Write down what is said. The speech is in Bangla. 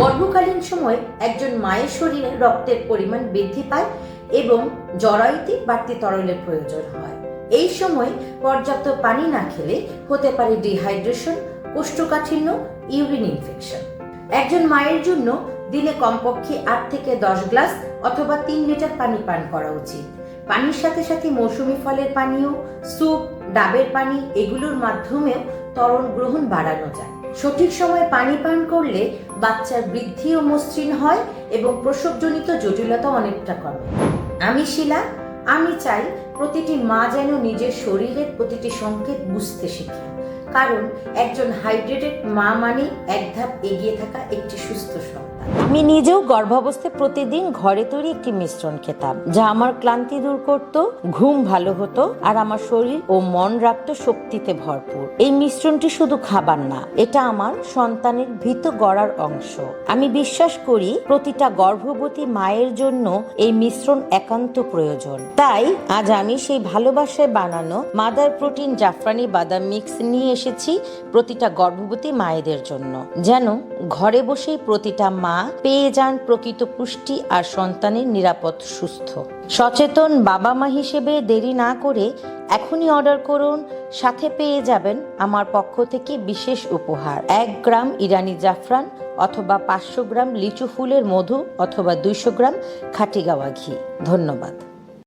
গর্ভকালীন সময় একজন মায়ের শরীরে রক্তের পরিমাণ বৃদ্ধি পায় এবং জরায়ুতে বাড়তি তরলের প্রয়োজন হয়। এই সময় পর্যাপ্ত পানি না খেলে হতে পারে ডিহাইড্রেশন, কোষ্ঠকাঠিন্য, ইউরিন ইনফেকশন। একজন মায়ের জন্য দিনে কমপক্ষে আট থেকে দশ গ্লাস অথবা তিন লিটার পানি পান করা উচিত। পানির সাথে সাথে মৌসুমী ফলের পানীয় স্যুপ, ডাবের পানি এগুলোর মাধ্যমেও তরল গ্রহণ বাড়ানো যায়। সঠিক সময়ে পানি পান করলে বাচ্চার বৃদ্ধি ও মসৃণ হয় এবং প্রসবজনিত জটিলতা অনেকটা কমে। আমি শিলা, আমি চাই প্রতিটি মা যেন নিজের শরীরের প্রতিটি সংকেত বুঝতে শিখে। কারণ একজন হাইড্রেটেড মা মানে এক ধাপ এগিয়ে থাকা একটি সুস্থ আমি নিজেও গর্ভাবস্থায় প্রতিদিন ঘরে তৈরি একটি মিশ্রণ খেতাম, যা আমার ক্লান্তি দূর করত, ঘুম ভালো হতো আর আমার শরীর ও মন রাখত শক্তিতে ভরপুর। এই মিশ্রণটি শুধু খাবার না, এটা আমার সন্তানের ভীত গড়ার অংশ। আমি বিশ্বাস করি প্রতিটা গর্ভবতী মায়ের জন্য এই মিশ্রণ একান্ত প্রয়োজন। তাই আজ আমি সেই ভালোবাসায় বানানো মাদার প্রোটিন জাফরানি বাদাম মিক্স নিয়ে এসেছি প্রতিটা গর্ভবতী মায়েদের জন্য, যেন ঘরে বসেই প্রতিটা মা পেয়ে যান প্রকৃত পুষ্টি আর সন্তানের নিরাপদ, সুস্থ। সচেতন বাবা মা হিসেবে দেরি না করে এখনই অর্ডার করুন, সাথে পেয়ে যাবেন আমার পক্ষ থেকে বিশেষ উপহার। এক গ্রাম ইরানি জাফরান অথবা পাঁচশো গ্রাম লিচু ফুলের মধু অথবা দুইশো গ্রাম খাটি গাওয়া ঘি। ধন্যবাদ।